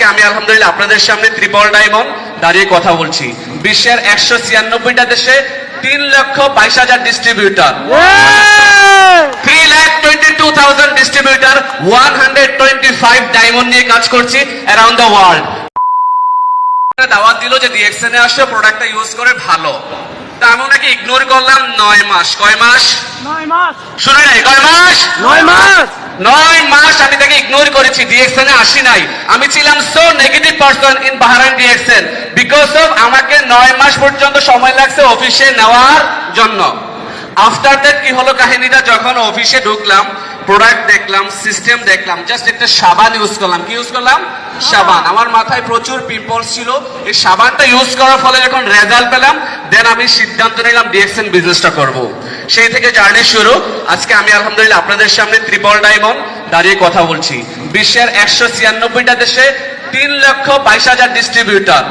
আজকে আমি আলহামদুলিল্লাহ আপনাদের সামনে ত্রিপল ডায়মন্ড দাঁড়িয়ে কথা বলছি। বিশ্বের একশো ছিয়ানব্বইটা দেশে তিন লক্ষ বাইশ হাজার distributor three twenty two thousand distributor one hundred twenty five diamond নিয়ে কাজ করছি অ্যারাউন্ড দ্য ওয়ার্ল্ড দাওয়াত দিল যে ডিএক্সএন আসো প্রোডাক্টটা ইউজ করে ভালো। ইগনোর করলাম নয় মাস। কয় মাস? নয় মাস। শুনে নাই কয় মাস? নয় মাস। নয় মাস আমি তাকে ইগনোর করেছি ডিএক্সএন এ আসি নাই। আমি ছিলাম so negative person in Bahrain DXN because of আমাকে নয় মাস পর্যন্ত সময় লাগছে অফিসে নেওয়ার জন্য। আফটার দ্যাট কি হলো কাহিনীটা? যখন অফিসে ঢুকলাম প্রোডাক্ট দেখলাম সিস্টেম দেখলাম জাস্ট একটা সাবান ইউজ করলাম। কি ইউজ করলাম? সাবান। আমার মাথায় প্রচুর পিম্পলস ছিল। এই সাবানটা ইউজ করার ফলে যখন রেজাল্ট পেলাম দেন আমি সিদ্ধান্ত নিলাম ডিএক্সএন বিজনেসটা করব। সেই থেকে জার্নি শুরু। আজকে আমি আলহামদুলিল্লাহ আপনাদের সামনে ত্রিপল ডায়মন্ড দাঁড়িয়ে কথা বলছি। বিশ্বের একশো ছিয়ানব্বইটা দেশে তিন লক্ষ বাইশ হাজার distributor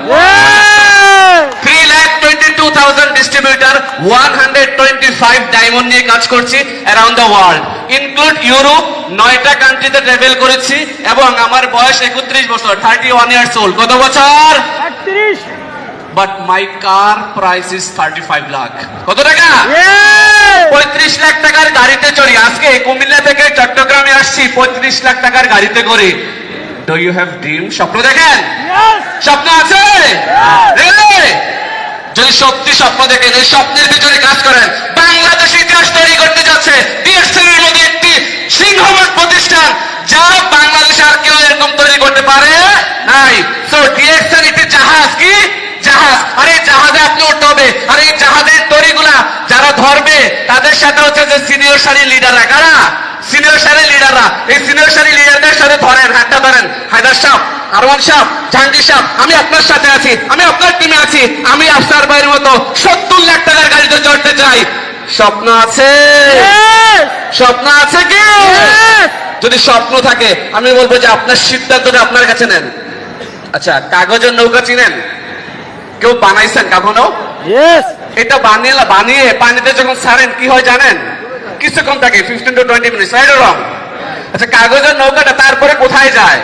three lakh twenty two thousand distributor one hundred twenty five diamond নিয়ে কাজ করছি around the world include Europe নয়টা কান্ট্রিতে ট্রাভেল করেছি এবং আমার বয়স একত্রিশ বছর থার্টি ওয়ান ইয়ার্স ওল্ড কত বছর? But my car price is thirty five lakh কত টাকা? পঁয়ত্রিশ লাখ টাকার গাড়িতে চড়ি। আজকে কুমিল্লা থেকে চট্টগ্রামে আসছি পঁয়ত্রিশ লাখ টাকার গাড়িতে করে। ডু ইউ হ্যাভ ড্রিম স্বপ্ন দেখেন? স্বপ্ন আছে? সত্যি স্বপ্ন দেখেন, এই স্বপ্নের পিছনে কাজ করেন। বাংলাদেশ ইতিহাস তৈরি করতে যাচ্ছে। ডিএসসি এর মধ্যে একটি সিংহভাগ প্রতিষ্ঠান, যা বাংলাদেশে আর কেউ এরকম তৈরি করতে পারে নাই। সো ডিএসএন একটি জাহাজ কি? জাহাজ। আর এই জাহাজে আপনি উঠতে হবে। আর, এই জাহাজের তৈরিগুলা যারা ধরবে, তাদের সাথে হচ্ছে যে সিনিয়র সারি লিডাররা কারা? সিনিয়র সারি লিডাররা এই সিনিয়র সারি লিডারদের সাথে ধরেন হাতটা ধরেন। হায়দার সাহ আরমান সাহ জাহাঙ্গীর সাহ আমি আপনার সাথে আছি আমি আপনার টিমে আছি আমি আফসার ভাইয়ের মতো সত্তর লাখ টাকার গাড়িতে চড়তে চাই। স্বপ্ন আছে? স্বপ্ন আছে কি? যদি স্বপ্ন থাকে আমি বলব যে আপনার সিদ্ধান্তটা আপনার কাছে নেন। আচ্ছা কাগজের নৌকা চিনেন? কেউ বানাইছেন কখনো এটা বানিয়ে বানিয়ে পানিতে যখন ছাড়েন কি হয় জানেন? কিছুক্ষণ থাকে fifteen to twenty minute right wrong আচ্ছা কাগজের নৌকাটা তারপরে কোথায় যায়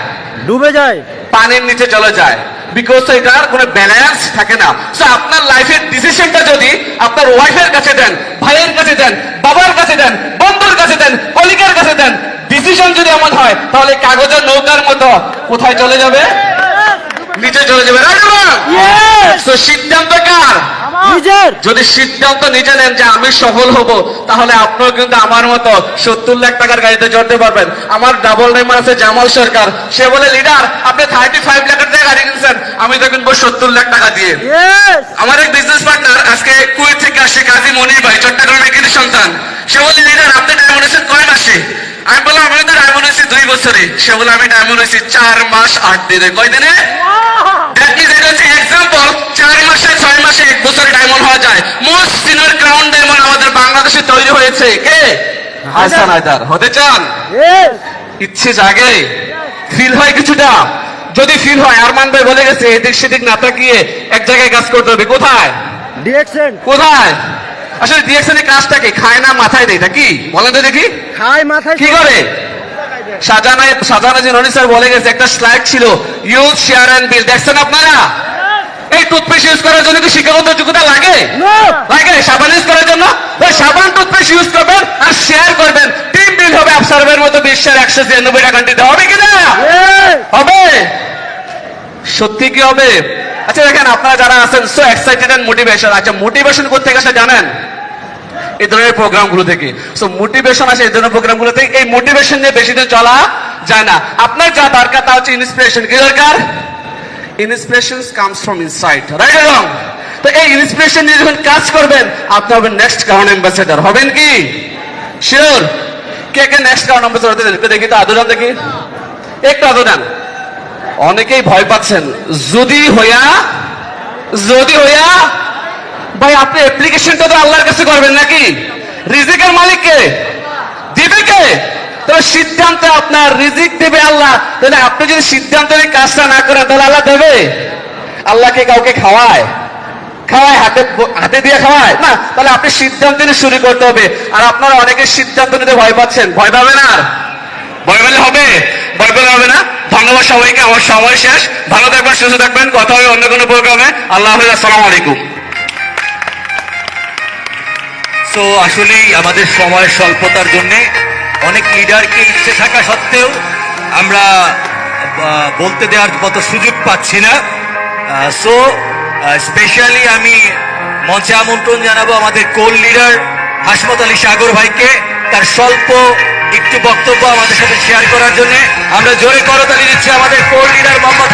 ডুবে যায় পানির নিচে চলে যায় বিকজ এটার কোনো ব্যালেন্স থাকে না সো আপনার লাইফের ডিসিশনটা যদি আপনার ওয়াইফের কাছে দেন ভাইয়ের কাছে দেন বাবার কাছে দেন বন্ধুর কাছে দেন কলিগের কাছে দেন ডিসিশন যদি এমন হয় তাহলে কাগজের নৌকার মতো কোথায় চলে যাবে নিচে চলে যাবে রাইট তো সিদ্ধান্ত কার যদি সিদ্ধান্ত নিজে নেন যে আমি সফল হব তাহলে আপনিও কিন্তু আমার মতো সত্তর লাখ টাকার গাড়িতে চড়তে পারবেন। আমার ডাবল নেমার আছে জামাল সরকার। সে বলে লিডার আপনি থার্টি ফাইভ লাখের টাকা গাড়ি কিনছেন। আমি তো কিনবো সত্তর লাখ টাকা দিয়ে। আমার এক বিজনেস পার্টনার আজকে কুয়েত থেকে আসে কাজী মনির ভাই চট্টগ্রামের কৃতি সন্তান। সে বলে লিডার আপনি ডায়মন্ড কয় মাসে? আমি বললাম আমি তো ডায়মন্ড দুই বছরে। সে বলে আমি ডায়মন্ড চার মাস আট দিনে। কয় দিনে দ্যাট মিনস এটা হচ্ছে এক্সাম্পল চার মাসে ছয় মাসে এক বছরে ডায়মন্ড হওয়া যায় মোস্ট সিনিয়র ক্রাউন ডায়মন্ড আমাদের বাংলাদেশে তৈরি হয়েছে। কে? হাসান হায়দার। হতে চান? ইচ্ছে জাগে? ফিল হয় কিছুটা? যদি ফিল হয় আরমান ভাই বলে গেছে এদিক সেদিক না তাকিয়ে এক জায়গায় কাজ করতে হবে। কোথায়? ডিরেকশন কোথায়? আসলে ডিএকশন এর কাজটা কি? খায় না মাথায় দেয়? নাকি বলেন তো দেখি। খাই মাথায় কি করে? সাজানা সাজানা যে রনি স্যার বলে গেছে একটা স্লাইড ছিল। ইউজ শেয়ার অ্যান্ড বিল দেখছেন আপনারা? টুথপেস্ট ইউজ করার জন্য কি শিক্ষাগত যোগ্যতা লাগে? লাগে। সাবান ইউজ করার জন্য? ওই সাবান টুথপেস্ট ইউজ করবেন আর শেয়ার করবেন। টিম বিল হবে মতো বিশ্বের একশো ছিয়ানব্বইটা কান্ট্রিতে হবে কিনা হবে। সত্যি কি হবে? আচ্ছা দেখেন আপনারা যারা আছেন সো এক্সাইটেড এন্ড মোটিভেশন আচ্ছা মোটিভেশন করতে গেছে জানেন? এই ধরনের প্রোগ্রামগুলো থেকে। সো মোটিভেশন আসে এই ধরনের প্রোগ্রামগুলো থেকে। এই মোটিভেশন নিয়ে বেশি দিন চলা যায় না। আপনার যা দরকার তা হচ্ছে ইন্সপিরেশন কি দরকার? Inspiration comes from inside right wrong তো এই ইন্সপিরেশন নিয়ে যখন কাজ করবেন, আপনি হবেন নেক্সট কাউন্ট অ্যাম্বাসেডার হবেন কি? শিওর কে কে নেক্সট কাউন্ট অ্যাম্বাসেডার হতে চান? দেখি তো, আদরান দেখি। একটু আদরান। অনেকেই ভয় পাচ্ছেন। যদি হইয়া যদি হইয়া, ভাই, আপনি অ্যাপ্লিকেশনটা তো আল্লাহর কাছে করবেন নাকি? রিজিকের মালিক কে দিবে কে তবে সিদ্ধান্ত আপনার রিজিক দেবে আল্লাহ। তাহলে আপনি যদি সিদ্ধান্ত নিয়ে কাজটা না করেন, তাহলে আল্লাহ দেবে? আল্লাহকে কাউকে খাওয়ায়? খাওয়ায়, হাতে হাতে দিয়ে খাওয়ায়? না, তাহলে আপনি সিদ্ধান্ত নিয়ে শুরু করতে হবে। আর আপনারা অনেকে সিদ্ধান্ত নিতে ভয় পাচ্ছেন। ভয় পাবেন আর? ভয় পেলে হবে? ভয় পেলে হবে না? ধন্যবাদ সবাইকে, আমার সময় শেষ। ভালো থাকবেন, সুস্থ থাকবেন। কথা হবে অন্য কোনো প্রোগ্রামে। আল্লাহ হাফিজ, আসসালামু আলাইকুম। সো আসলেই আমাদের সময়ের স্বল্পতার জন্য অনেক লিডারকে ইচ্ছে থাকা সত্ত্বেও আমরা বলতে দেওয়ার মতো সুযোগ পাচ্ছি না। সো স্পেশালি আমি মঞ্চে আমন্ত্রণ জানাব আমাদের কোল লিডার হাসমত আলী সাগর ভাইকে। তার স্বল্প একটু বক্তব্য আমাদের সাথে শেয়ার করার জন্য। আমরা জোরে করতালি দিচ্ছি আমাদের কোল লিডার মোহাম্মদ